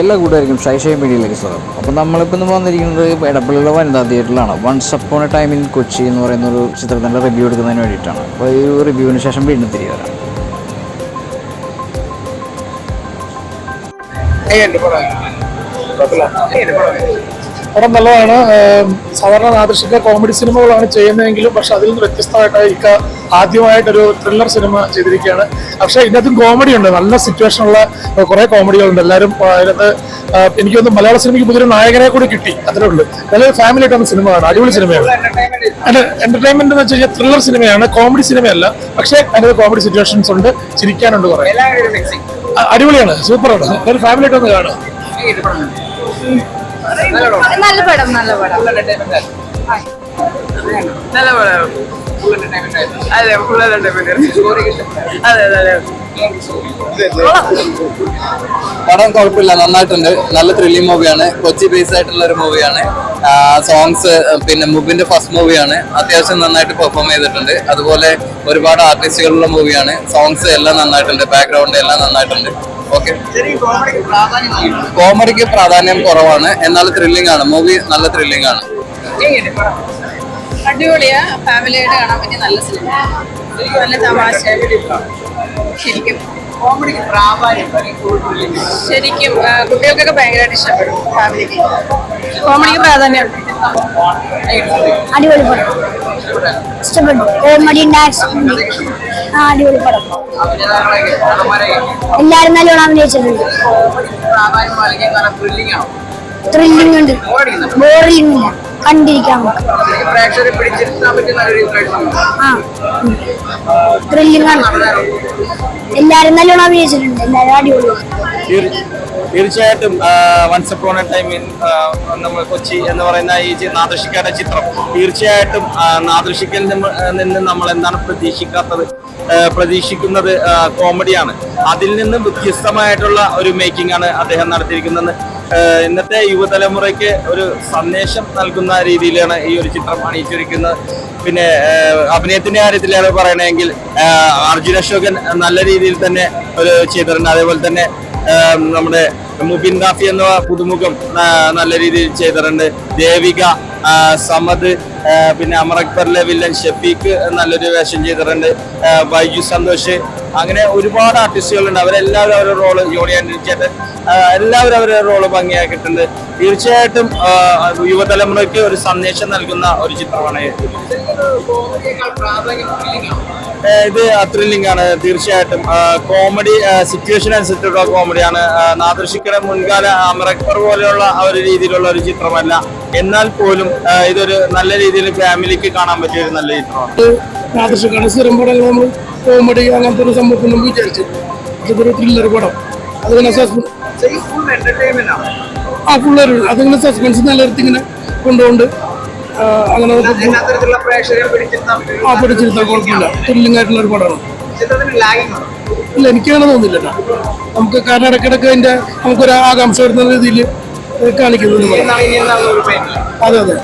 എല്ലാ കൂട്ടുകാർക്കും ഷൈഷൈ മീഡിയയിലേക്ക് സ്വാഗതം. അപ്പോൾ നമ്മളിപ്പോൾ ഇന്ന് വന്നിരിക്കുന്നത് എടപ്പള്ളിയുള്ള വനിതാ തിയേറ്ററിലാണ്. Once upon a time in Kochi എന്ന് പറയുന്ന ഒരു ചിത്രത്തിന്റെ റിവ്യൂ എടുക്കുന്നതിന് വേണ്ടിയിട്ടാണ്. അപ്പോൾ ഈ റിവ്യൂവിന് ശേഷം വീണ്ടും തിരികെ വരാം. പടം. നല്ലതാണ്. ഏം, സാധാരണ നാദൃശ്യത്തിലെ കോമഡി സിനിമകളാണ് ചെയ്യുന്നതെങ്കിലും പക്ഷെ അതിൽ നിന്ന് വ്യത്യസ്തമായിട്ട് ഇക്ക ആദ്യമായിട്ടൊരു ത്രില്ലർ സിനിമ ചെയ്തിരിക്കുകയാണ്. പക്ഷെ ഇതിനകത്തും കോമഡി ഉണ്ട്. നല്ല സിറ്റുവേഷൻ ഉള്ള കുറെ കോമഡികളുണ്ട് എല്ലാവരും അതിനകത്ത് എനിക്ക് തോന്നുന്നു മലയാള സിനിമയ്ക്ക് പുതിയൊരു നായകനെ കൂടി കിട്ടി. അത്രേ ഉള്ളൂ. നല്ലൊരു ഫാമിലി ആയിട്ടാണ് സിനിമയാണ് അടിപൊളി സിനിമയാണ് എന്റർടൈൻമെന്റ് എന്ന് വെച്ച് കഴിഞ്ഞാൽ ത്രില്ലർ സിനിമയാണ് കോമഡി സിനിമയല്ല പക്ഷേ അതിനകത്ത് കോമഡി സിറ്റുവേഷൻസ് ഉണ്ട്. ചിരിക്കാനുണ്ട് കുറേ. അടിപൊളിയാണ്. സൂപ്പറാണ് ഒരു ഫാമിലി ആയിട്ട് ഒന്ന് കാണുക നല്ല പടം നല്ല പടം. നല്ല പടം. അതെ ഫുൾ അതെ അതെ അതെ. പടം കുഴപ്പമില്ല നന്നായിട്ടുണ്ട്. നല്ല ത്രില്ലിംഗ് മൂവിയാണ് കൊച്ചി ബേസ് ആയിട്ടുള്ള ഒരു മൂവിയാണ് സോങ്സ് പിന്നെ മുബിന്റെ ഫസ്റ്റ് മൂവിയാണ് അത്യാവശ്യം നന്നായിട്ട് പെർഫോം ചെയ്തിട്ടുണ്ട്. അതുപോലെ ഒരുപാട് ആർട്ടിസ്റ്റുകളുള്ള മൂവിയാണ് സോങ്സ് എല്ലാം നന്നായിട്ടുണ്ട്. ബാക്ക്ഗ്രൗണ്ട് എല്ലാം നന്നായിട്ടുണ്ട്. കോമഡിക്ക് പ്രാധാന്യം കുറവാണ്. എന്നാൽ ത്രില്ലിംഗ് ആണ് മൂവി നല്ല ത്രില്ലിംഗ് ആണ് അടിപൊളിയാ. ഫാമിലിയായിട്ട് കാണാൻ പറ്റിയ നല്ല സിനിമ നല്ല തമാശ. ശരിക്കും. കോമഡിക്ക് പ്രാധാന്യം ശരിക്കും കുട്ടികൾക്കൊക്കെ ഭയങ്കരമായിട്ട് ഇഷ്ടപ്പെടും. ഫാമിലിക്ക് കോമഡിക്ക് പ്രാധാന്യം. അടിപൊളി പടം. ഇഷ്ടപ്പെട്ടു. കോമഡി ആക്ഷൻ ആ അടിപൊളി പടം. എല്ലാരും നല്ലോണം അഭിനയിച്ചിട്ടുണ്ട്. ത്രില്ലിംഗ് ഉണ്ട്. ബോറിംഗ് ഇല്ല. കണ്ടിരിക്കാൻ ത്രില്ലിംഗ് ആണ്. എല്ലാരും നല്ലോണം അഭിനയിച്ചിട്ടുണ്ട്. എല്ലാരും അടിപൊളി. തീർ- തീർച്ചയായിട്ടും once upon a time in നമ്മൾ കൊച്ചി എന്ന് പറയുന്ന ഈ നാദൃശിക്കാരുടെ ചിത്രം. തീർച്ചയായിട്ടും നാദൃശിക്കൽ നിന്ന് നമ്മൾ എന്താണ് പ്രതീക്ഷിക്കാത്തത്? പ്രതീക്ഷിക്കുന്നത് കോമഡിയാണ്. അതിൽ നിന്ന് വ്യത്യസ്തമായിട്ടുള്ള ഒരു മേക്കിംഗ് ആണ് അദ്ദേഹം നടത്തിയിരിക്കുന്നത്. ഇന്നത്തെ യുവതലമുറയ്ക്ക് ഒരു സന്ദേശം നൽകുന്ന രീതിയിലാണ് ഈ ഒരു ചിത്രം അണിയിച്ചിരിക്കുന്നത്. പിന്നെ അഭിനയത്തിന്റെ കാര്യത്തിലാണ് പറയണമെങ്കിൽ അർജുൻ അശോകൻ നല്ല രീതിയിൽ തന്നെ ഒരു ചെയ്തിട്ടുണ്ട്. അതേപോലെ തന്നെ നമ്മുടെ മുബിൻ റാഫി എന്ന പുതുമുഖം നല്ല രീതിയിൽ ചെയ്തിട്ടുണ്ട്. ദേവിക സമദ് പിന്നെ അമർ അക്ബറിലെ വില്ലൻ ഷഫീഖ് നല്ലൊരു വേഷം ചെയ്തിട്ടുണ്ട്. ബൈജു സന്തോഷ് അങ്ങനെ ഒരുപാട് ആർട്ടിസ്റ്റുകളുണ്ട് അവരെല്ലാവരും അവരുടെ റോൾ ആന്റണി ചേട്ടൻ. എല്ലാവരും അവരുടെ റോൾ ഭംഗിയാക്കിയിട്ടുണ്ട്. തീർച്ചയായിട്ടും യുവതലമുറയ്ക്ക് ഒരു സന്ദേശം നൽകുന്ന ഒരു ചിത്രമാണ് ഇത്. ത്രില്ലിംഗ് ആണോ തീർച്ചയായിട്ടും. കോമഡി സിറ്റുവേഷൻ അനുസരിച്ചുള്ള കോമഡിയാണ് നാദൃശിക്കയുടെ മുൻകാല അമറക്ബർ പോലെയുള്ള ഒരു രീതിയിലുള്ള ഒരു ചിത്രമല്ല. എന്നാൽ പോലും ഇതൊരു നല്ല രീതിയിൽ ഫാമിലിക്ക് കാണാൻ പറ്റിയ ഒരു നല്ല ചിത്രമാണ്. നാദൃശക്കാണ് സ്ഥിരം പടങ്ങൾ നമ്മൾ കോമഡി അങ്ങനത്തെ ഒരു സംഭവത്തിനും വിചാരിച്ചു ഇതൊരു ത്രില്ലർ പടം. അതിങ്ങനെ സസ്പെൻസ് ഫുൾ ആ? ഫുള്ളൊരു അതിങ്ങനെ സസ്പെൻസ് നിലനിർത്തി ഇങ്ങനെ കൊണ്ടുകൊണ്ട് അങ്ങനെ ആ പിടിച്ചിരുത്താൻ കുഴപ്പമില്ല. ത്രില്ലിംഗ് ആയിട്ടുള്ള ഒരു പടമാണ്. ഇല്ല എനിക്കങ്ങനെ തോന്നില്ല നമുക്ക് കാരണം ഇടയ്ക്കിടയ്ക്ക് അതിന്റെ നമുക്കൊരു ആകാംക്ഷ വരുന്ന രീതിയിൽ കാണിക്കുന്നു അതെ അതെ.